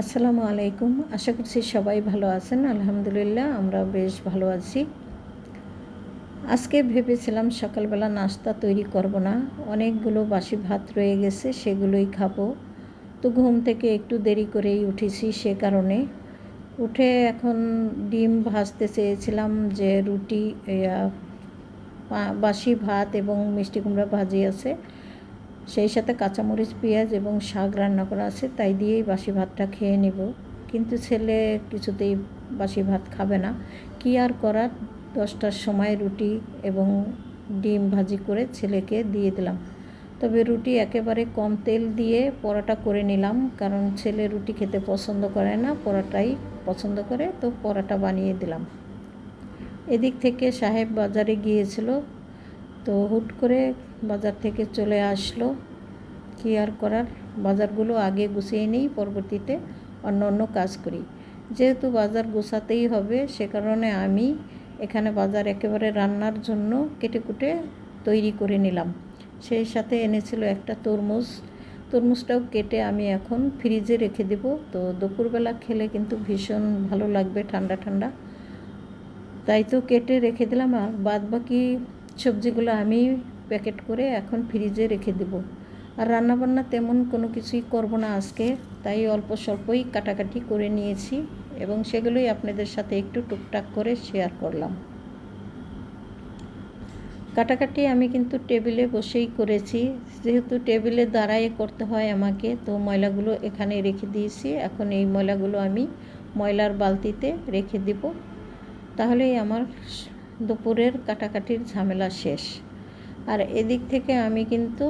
আসসালামু আলাইকুম। আশা করছি সবাই ভালো আছেন। আলহামদুলিল্লাহ আমরা বেশ ভালো আছি। আজকে ভেবেছিলাম সকালবেলা নাস্তা তৈরি করব না। অনেকগুলো বাসি ভাত রয়ে গেছে, সেগুলোই খাব। তো ঘুম থেকে একটু দেরি করেই উঠেছি সে কারণে। উঠে এখন ডিম ভাজতে চেয়েছিলাম যে রুটি বাসি ভাত এবং মিষ্টি কুমড়া ভাজি আছে। সেই সাথে কাঁচামরিচ, পেঁয়াজ এবং শাক রান্না করা আছে, তাই দিয়েই বাসি ভাতটা খেয়ে নেব। কিন্তু ছেলে কিছুতেই বাসি ভাত খাবে না। কি আর করার? দশটার সময় রুটি এবং ডিম ভাজি করে ছেলেকে দিয়ে দিলাম। তবে রুটি একেবারে কম তেল দিয়ে পরোটা করে নিলাম, কারণ ছেলে রুটি খেতে পছন্দ করে না, পরোটাই পছন্দ করে, তো পরোটা বানিয়ে দিলাম। এদিক থেকে সাহেব বাজারে গিয়েছিল, তো হুট করে বাজার থেকে চলে আসলো। কি আর করার? বাজারগুলো আগে গুছিয়ে নিই, পরবর্তীতে অন্য অন্য কাজ করি। যেহেতু বাজার গোছাতেই হবে, সে কারণে আমি এখানে বাজার একেবারে রান্নার জন্য কেটে কুটে তৈরি করে নিলাম। সেই সাথে এনেছিল একটা তরমুজ। তরমুজটাও কেটে আমি এখন ফ্রিজে রেখে দেব। তো দুপুরবেলা খেলে কিন্তু ভীষণ ভালো লাগবে, ঠান্ডা ঠান্ডা। তাই তো কেটে রেখে দিলাম। আর বাদ বাকি সবজিগুলো আমি প্যাকেট করে এখন ফ্রিজে রেখে দেব। আর রান্নাবান্না তেমন কোনো কিছুই করব না আজকে, তাই অল্প স্বল্পই কাটাকাটি করে নিয়েছি এবং সেগুলোই আপনাদের সাথে একটু টুকটাক করে শেয়ার করলাম। কাটাকাটি আমি কিন্তু টেবিলে বসেই করেছি। যেহেতু টেবিলে দাঁড়ায় করতে হয় আমাকে, তো ময়লাগুলো এখানে রেখে দিয়েছি। এখন এই ময়লাগুলো আমি ময়লার বালতিতে রেখে দিব। তাহলেই আমার দুপুরের কাটাকাটির ঝামেলা শেষ। আর এদিক থেকে আমি কিন্তু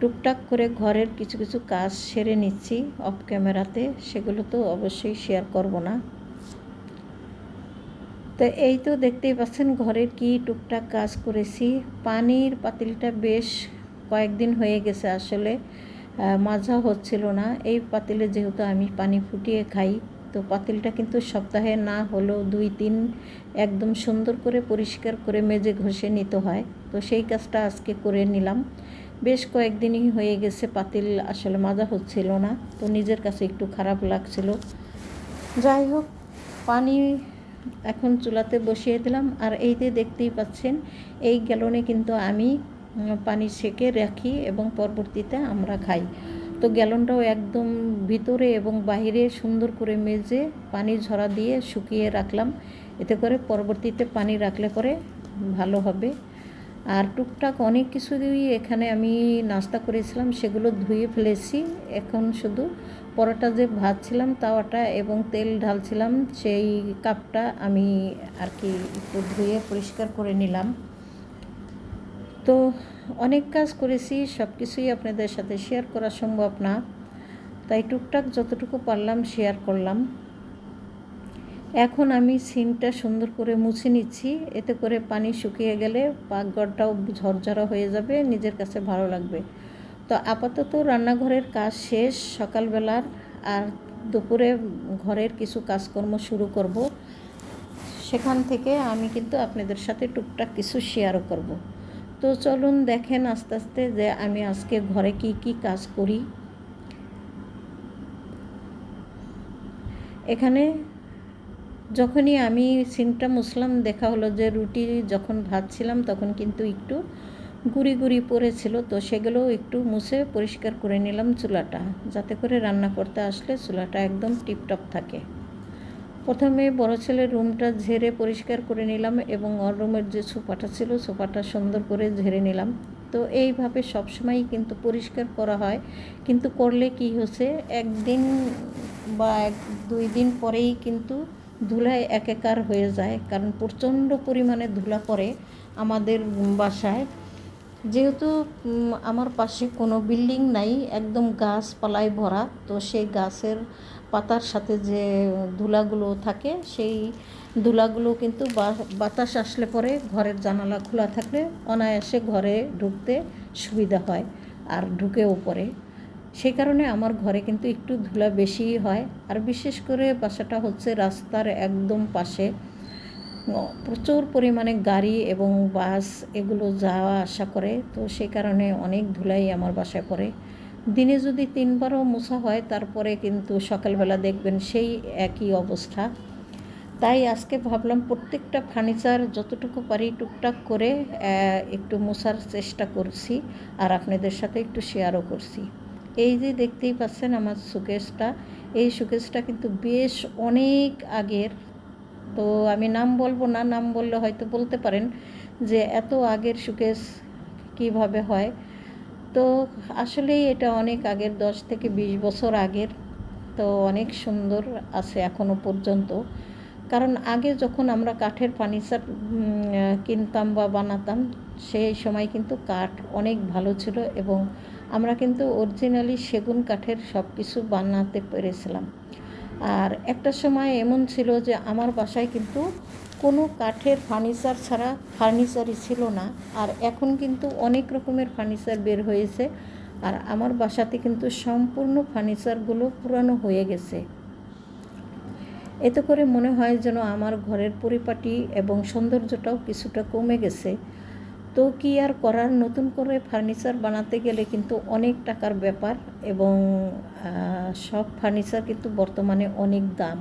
টুকটাক করে ঘরের কিছু কিছু কাজ সেরে নিচ্ছি অফ ক্যামেরাতে সেগুলো তো অবশ্যই শেয়ার করব না। তো এই তো দেখতেই পাচ্ছেন ঘরের কি টুকটাক কাজ করেছি। পানির পাতিলটা বেশ কয়েকদিন হয়ে গেছে আসলে মাজা হচ্ছিল না। এই পাতিলে যেহেতু আমি পানি ফুটিয়ে খাই তো পাতিলটা কিন্তু সপ্তাহে না হলেও দুই তিন একদম সুন্দর করে পরিষ্কার করে মেজে ঘষে নিতে হয়। তো সেই কাজটা আজকে করে নিলাম। বেশ কয়েকদিনই হয়ে গেছে পাতিল আসলে মাজা হচ্ছিল না। তো নিজের কাছে একটু খারাপ লাগছিল। যাই হোক, পানি এখন চুলাতে বসিয়ে দিলাম। আর এইতে দেখতেই পাচ্ছেন, এই গ্যালনে কিন্তু আমি পানি সেকে রাখি এবং পরবর্তীতে আমরা খাই। তো গ্যালনটাও একদম ভিতরে এবং বাহিরে সুন্দর করে মেজে পানি ঝরা দিয়ে শুকিয়ে রাখলাম। এতে করে পরবর্তীতে পানি রাখলে পরে ভালো হবে। আর টুকটাক অনেক কিছুই এখানে আমি নাস্তা করেছিলাম, সেগুলো ধুয়ে ফেলেছি। এখন শুধু পরোটা যে ভাজছিলাম, তাওয়াটা এবং তেল ঢালছিলাম, সেই কাপটা আমি আর কি একটু ধুয়ে পরিষ্কার করে নিলাম। তো অনেক কাজ করেছি, সব কিছুই আপনাদের সাথে শেয়ার করা সম্ভব না। তাই টুকটাক যতটুকু পারলাম শেয়ার করলাম। এখন আমি সিমটা সুন্দর করে মুছে নিচ্ছি, এতে করে পানি শুকিয়ে গেলে পাকঘরটাও ঝরঝরা হয়ে যাবে, নিজের কাছে ভালো লাগবে। তো আপাতত রান্নাঘরের কাজ শেষ, সকালবেলার আর দুপুরে ঘরের কিছু কাজকর্ম শুরু করব। সেখান থেকে আমি কিন্তু আপনাদের সাথে টুকটাক কিছু শেয়ারও করব। তো চলুন দেখেন আস্তে আস্তে যে আমি আজকে ঘরে কি কি কাজ করি। এখানে যখনই আমি সিনটা মুসলাম দেখা হলো যে রুটি যখন ভাজছিলাম তখন কিন্তু একটু গুড়ি গুড়ি পড়েছিল, তো সেগুলোও একটু মুছে পরিষ্কার করে নিলাম চুলাটা, যাতে করে রান্না করতে আসলে চুলাটা একদম টিপটপ থাকে। প্রথমে বড় ছেলের রুমটা ঝেড়ে পরিষ্কার করে নিলাম এবং ওর রুমের যে সোফাটা ছিল, সোফাটা সুন্দর করে ঝেড়ে নিলাম। তো এইভাবে সবসময়ই কিন্তু পরিষ্কার করা হয়। কিন্তু করলে কি হচ্ছে, একদিন বা এক, দুই দিন পরেই কিন্তু ধুলায় একাকার হয়ে যায়। কারণ প্রচণ্ড পরিমাণে ধুলা পড়ে আমাদের বাসায়। যেহেতু আমার পাশে কোনো বিল্ডিং নাই, একদম গাছপালায় ভরা, তো সেই গাছের পাতার সাথে যে ধুলাগুলো থাকে, সেই ধুলাগুলো কিন্তু বাতাস আসলে পরে ঘরের জানালা খোলা থাকলে অনায়াসে ঘরে ঢুকতে সুবিধা হয় আর ঢুকেও পড়ে সেই কারণে আমার ঘরে কিন্তু একটু ধুলা বেশিই হয়। আর বিশেষ করে বাসাটা হচ্ছে রাস্তার একদম পাশে। প্রচুর পরিমাণে গাড়ি এবং বাস এগুলো যাওয়া আসা করে। তো সেই কারণে অনেক ধুলাই আমার বাসায় পড়ে। দিনে যদি তিনবারও মোছা হয়, তারপরে কিন্তু সকালবেলা দেখবেন সেই একই অবস্থা। তাই আজকে ভাবলাম প্রত্যেকটা ফার্নিচার যতটুকু পারি টুকটাক করে একটু মোছার চেষ্টা করছি আর আপনাদের সাথে একটু শেয়ারও করছি। এই যে দেখতেই পাচ্ছেন আমার সুকেশটা। এই সুকেশটা কিন্তু বেশ অনেক আগের। তো আমি নাম বলব না, নাম বললে হয়তো বলতে পারেন যে এত আগের সুকেশ কীভাবে হয়। তো আসলেই এটা অনেক আগের, দশ থেকে বিশ বছর আগের। তো অনেক সুন্দর আছে এখনও পর্যন্ত। কারণ আগে যখন আমরা কাঠের ফার্নিচার কিনতাম বা বানাতাম, সেই সময় কিন্তু কাঠ অনেক ভালো ছিল এবং আমরা কিন্তু অরিজিনালি সেগুন কাঠের সব কিছু বানাতে পেরেছিলাম। আর একটা সময় এমন ছিল যে আমার বাসায় কিন্তু কোনো কাঠের ফার্নিচার ছাড়া ফার্নিচারই ছিল না। আর এখন কিন্তু অনেক রকমের ফার্নিচার বের হয়েছে। আর আমার বাসাতে কিন্তু সম্পূর্ণ ফার্নিচারগুলো পুরানো হয়ে গেছে। এতে করে মনে হয় যেন আমার ঘরের পরিপাটি এবং সৌন্দর্যটাও কিছুটা কমে গেছে। তো কি আর করার? নতুন করে ফার্নিচার বানাতে গেলে কিন্তু অনেক টাকার ব্যাপার এবং সব ফার্নিচার কিন্তু বর্তমানে অনেক দাম।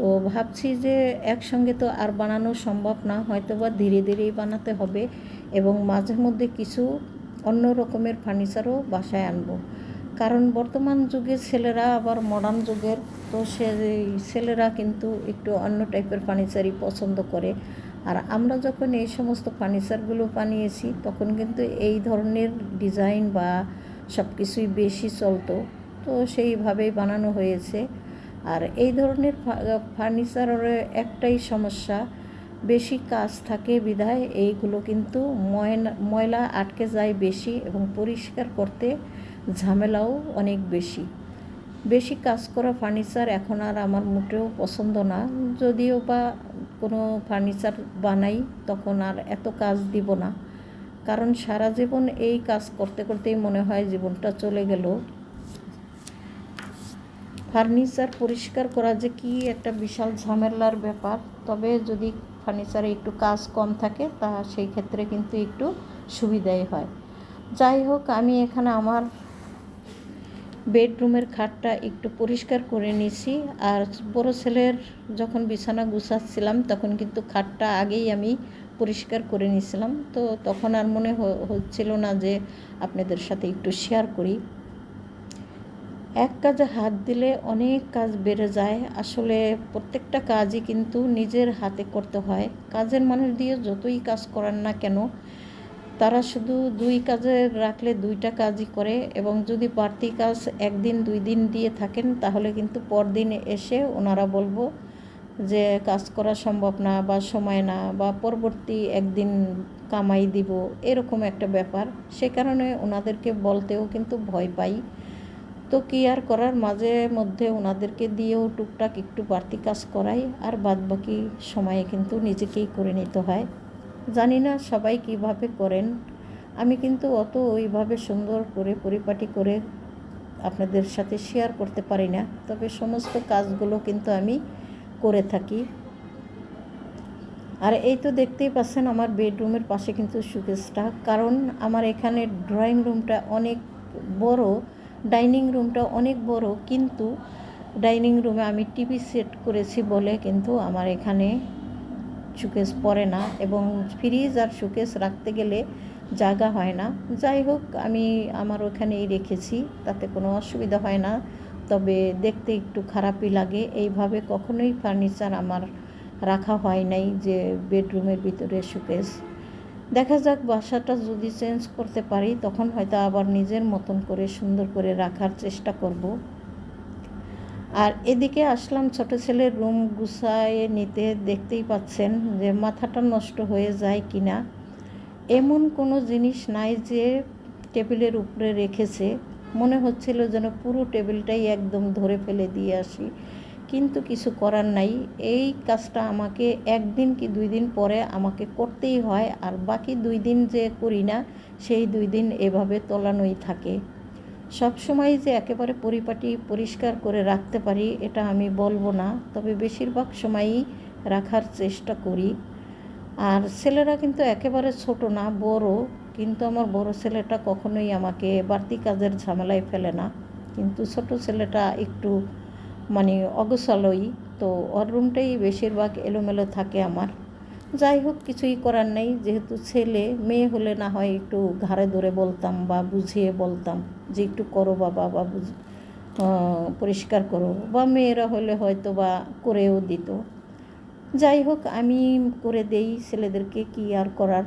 তো ভাবছি যে একসঙ্গে তো আর বানানো সম্ভব না হয়তো বা ধীরে ধীরেই বানাতে হবে এবং মাঝে মধ্যে কিছু অন্য রকমের ফার্নিচারও বাসায় আনব। কারণ বর্তমান যুগে ছেলেরা আবার মডার্ন যুগের, তো সে ছেলেরা কিন্তু একটু অন্য টাইপের ফার্নিচারই পছন্দ করে। আর আমরা যখন এই সমস্ত ফার্নিচারগুলো বানিয়েছি, তখন কিন্তু এই ধরনের ডিজাইন বা সব কিছুই বেশি চলতো। তো সেইভাবেই বানানো হয়েছে। আর এই ধরনের ফার্নিচারের একটাই সমস্যা, বেশি কাজ থাকে বিধায় এইগুলো কিন্তু ময়লা আটকে যায় বেশি এবং পরিষ্কার করতে ঝামেলাও অনেক বেশি। বেশি কাজ করা ফার্নিচার এখন আর আমার মোটেও পছন্দ না। যদিও বা কোনো ফার্নিচার বানাই তখন আর এত কাজ দিব না। কারণ সারা জীবন এই কাজ করতে, করতেই মনে হয় জীবনটা চলে গেল। ফার্নিচার পরিষ্কার করা যে কি একটা বিশাল ঝামেলার ব্যাপার। তবে যদি ফার্নিচারে একটু কাজ কম থাকে, তা সেই ক্ষেত্রে কিন্তু একটু সুবিধাই হয়। যাই হোক, আমি এখানে আমার বেডরুমের খাটটা একটু পরিষ্কার করে নিয়েছি আর বড় ছেলের যখন বিছানা গুছাচ্ছিলাম, তখন কিন্তু খাটটা আগেই আমি পরিষ্কার করে নিয়েছিলাম তো তখন আর মনে হচ্ছিল না যে আপনাদের সাথে একটু শেয়ার করি। এক কাজে হাত দিলে অনেক কাজ বেড়ে যায়। আসলে প্রত্যেকটা কাজই কিন্তু নিজের হাতে করতে হয়। কাজের মানুষ দিয়ে যতই কাজ করান না কেন, তারা শুধু দুই কাজে রাখলে দুইটা কাজই করে এবং যদি বাড়তি কাজ একদিন, দুই দিন দিয়ে থাকেন, তাহলে কিন্তু পরদিন এসে ওনারা বলব যে কাজ করা সম্ভব না বা সময় না বা পরবর্তী একদিন কামাই দিব, এরকম একটা ব্যাপার। সে কারণে ওনাদেরকে বলতেও কিন্তু ভয় পাই। তো কি আর করার? মাঝে মধ্যে ওনাদেরকে দিয়েও টুকটাক একটু বাড়তি কাজ করাই, আর বাদ বাকি সময়ে কিন্তু নিজেকেই করে নিতে হয়। জানি না সবাই কীভাবে করেন। আমি কিন্তু অত ওইভাবে সুন্দর করে পরিপাটি করে আপনাদের সাথে শেয়ার করতে পারি না। তবে সমস্ত কাজগুলো কিন্তু আমি করে থাকি। আর এই তো দেখতেই পাচ্ছেন আমার বেডরুমের পাশে কিন্তু সুকেসটা। কারণ আমার এখানে ড্রয়িং রুমটা অনেক বড় ডাইনিং রুমটা অনেক বড়, কিন্তু ডাইনিং রুমে আমি টিভি সেট করেছি বলে কিন্তু আমার এখানে সুকেস পড়ে না এবং ফ্রিজ আর সুকেস রাখতে গেলে জায়গা হয় না। যাই হোক, আমি আমার ওখানেই রেখেছি, তাতে কোনো অসুবিধা হয় না। তবে দেখতে একটু খারাপই লাগে। এইভাবে কখনোই ফার্নিচার আমার রাখা হয় নাই যে বেডরুমের ভিতরে সুকেস দেখা যাক, বাসাটা যদি চেঞ্জ করতে পারি, তখন হয়তো আবার নিজের মতন করে সুন্দর করে রাখার চেষ্টা করব। আর এদিকে আসলাম, ছোট ছেলের রুম গুছায় নিতে দেখতেই পাচ্ছেন যে মাথাটা নষ্ট হয়ে যায় কি না এমন কোনো জিনিস নাই যে টেবিলের উপরে রেখেছে। মনে হচ্ছিল যেন পুরো টেবিলটাই একদম ধরে ফেলে দিয়ে আসি। কিন্তু কিছু করার নাই। এই কাজটা আমাকে একদিন কি দুই দিন পরে আমাকে করতেই হয়, আর বাকি দুই দিন যে করি না, সেই দুই দিন এভাবে তোলানোই থাকে। সব সময় যে একেবারে পরিপাটি পরিষ্কার করে রাখতে পারি, এটা আমি বলব না। তবে বেশিরভাগ সময়ই রাখার চেষ্টা করি। আর ছেলেরা কিন্তু একেবারে ছোট না, বড়। কিন্তু আমার বড় ছেলেটা কখনোই আমাকে বাড়তি কাজের ঝামেলায় ফেলে না। কিন্তু ছোট ছেলেটা একটু মানে অগোছালোই। তো ওর রুমটাই বেশিরভাগ এলোমেলো থাকে আমার। যাই হোক, কিছুই করার নেই। যেহেতু ছেলে, মেয়ে হলে না হয় একটু ঘাড়ে ধরে বলতাম বা বুঝিয়ে বলতাম যে একটু করো বাবা বা বুঝ পরিষ্কার করো। বা মেয়েরা হলে হয়তো বা করেও দিত। যাই হোক, আমি করে দেই ছেলেদেরকে কি আর করার।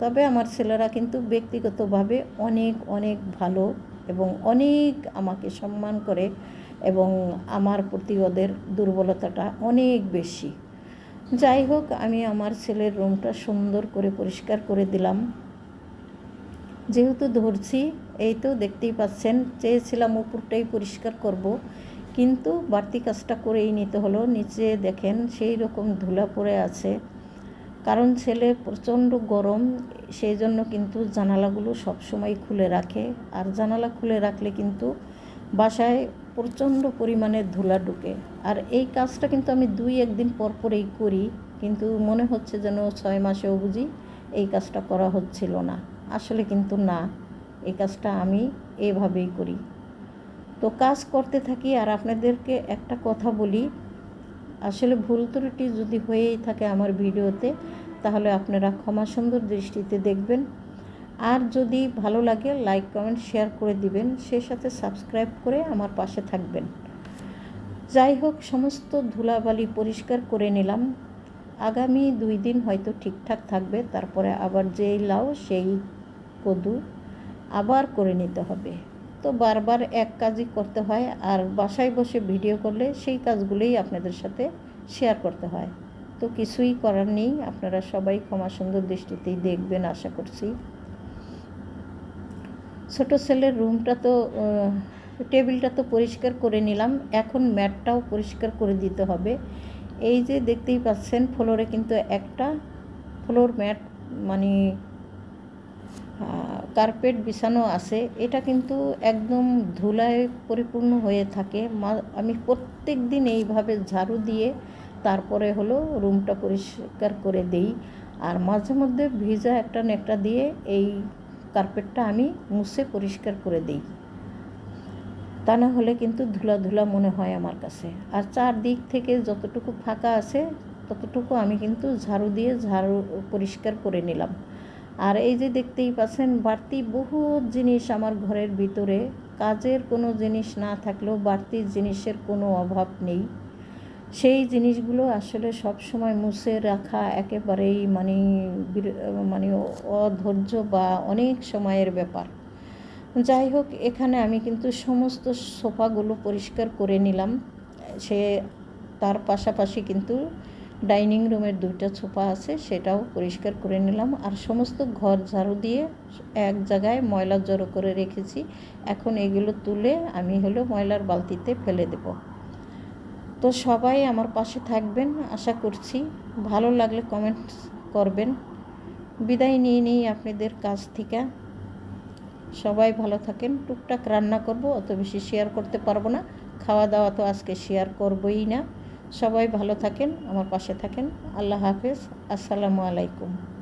তবে আমার ছেলেরা কিন্তু ব্যক্তিগতভাবে অনেক অনেক ভালো এবং অনেক আমাকে সম্মান করে। এবং আমার প্রতি ওদের দুর্বলতাটা অনেক বেশি। যাই হোক, আমি আমার ছেলের রুমটা সুন্দর করে পরিষ্কার করে দিলাম। যেহেতু ধরছি, এই তো দেখতেই পাচ্ছেন, চেয়েছিলাম উপরটাই পরিষ্কার করব, কিন্তু বাড়তি কাজটা করেই নিতে হলো। নিচে দেখেন, সেই রকম ধুলা পড়ে আছে। কারণ ছেলে প্রচণ্ড গরম, সেই জন্য কিন্তু জানালাগুলো সবসময় খুলে রাখে। আর জানালা খুলে রাখলে কিন্তু বাসায় প্রচণ্ড পরিমাণে ধুলা ঢুকে। আর এই কাজটা কিন্তু আমি দুই একদিন পর পরেই করি, কিন্তু মনে হচ্ছে যেন ছয় মাসেও বুঝি এই কাজটা করা হচ্ছিল না। আসলে কিন্তু না, এই কাজটা আমি এভাবেই করি। তো কাজ করতে থাকি, আর আপনাদেরকে একটা কথা বলি, আসলে ভুল ত্রুটি যদি হয়েই থাকে আমার ভিডিওতে, তাহলে আপনারা ক্ষমা সুন্দর দৃষ্টিতে দেখবেন। আর যদি ভালো লাগে লাইক কমেন্ট শেয়ার করে দিবেন। সে সাথে সাবস্ক্রাইব করে আমার পাশে থাকবেন। যাই হোক, সমস্ত ধুলাবালি পরিষ্কার করে নিলাম। আগামী দুই দিন হয়তো ঠিকঠাক থাকবে, তারপরে আবার যেই লাউ, সেই কদু আবার করে নিতে হবে। তো বারবার এক কাজই করতে হয়, আর বাসায় বসে ভিডিও করলে সেই কাজগুলোই আপনাদের সাথে শেয়ার করতে হয়। তো কিছুই করার নেই, আপনারা সবাই ক্ষমা সুন্দর দৃষ্টিতেই দেখবেন, আশা করছি। ছোট ছেলের রুমটা তো টেবিলটা তো পরিষ্কার করে নিলাম। এখন ম্যাটটাও পরিষ্কার করে দিতে হবে। এই যে দেখতেই পাচ্ছেন, ফ্লোরে কিন্তু একটা ফ্লোর ম্যাট মানে কার্পেট বিছানো আছে। এটা কিন্তু একদম ধুলায় পরিপূর্ণ হয়ে থাকে। আমি প্রত্যেক দিন এইভাবে ঝাড়ু দিয়ে তারপরে হলো রুমটা পরিষ্কার করে দেই। আর মাঝে মধ্যে ভিজা একটা নেকটা দিয়ে এই কার্পেটটা আমি মুছে পরিষ্কার করে দিই। তা না হলে কিন্তু ধুলা ধুলা মনে হয় আমার কাছে। আর চারদিক থেকে যতটুকু ফাঁকা আছে, ততটুকু আমি কিন্তু ঝাড়ু দিয়ে ঝাড়ু পরিষ্কার করে নিলাম। আর এই যে দেখতেই পাচ্ছেন, বাড়তি বহু জিনিস আমার ঘরের ভিতরে। কাজের কোনো জিনিস না থাকলেও বাড়তি জিনিসের কোনো অভাব নেই। সেই জিনিসগুলো আসলে সব সময় মুছে রাখা একেবারেই মানে মানে অধৈর্য বা অনেক সময়ের ব্যাপার। যাই হোক, এখানে আমি কিন্তু সমস্ত সোফাগুলো পরিষ্কার করে নিলাম। সে, তার পাশাপাশি কিন্তু ডাইনিং রুমের দুইটা সোফা আছে, সেটাও পরিষ্কার করে নিলাম। আর সমস্ত ঘর ঝাড়ু দিয়ে এক জায়গায় ময়লা জড়ো করে রেখেছি। এখন এগুলো তুলে আমি হলো ময়লার বালতিতে ফেলে দেব। তো সবাই আমার পাশে থাকবেন, আশা করছি। ভালো লাগলে কমেন্ট করবেন। বিদায় নিয়ে নিই আপনাদের কাছ থেকে। সবাই ভালো থাকেন। টুকটাক রান্না করব, অত বেশি শেয়ার করতে পারব না। খাওয়া দাওয়া তো আজকে শেয়ার করবই না। সবাই ভালো থাকেন, আমার পাশে থাকেন। আল্লাহ হাফেজ। আসসালামু আলাইকুম।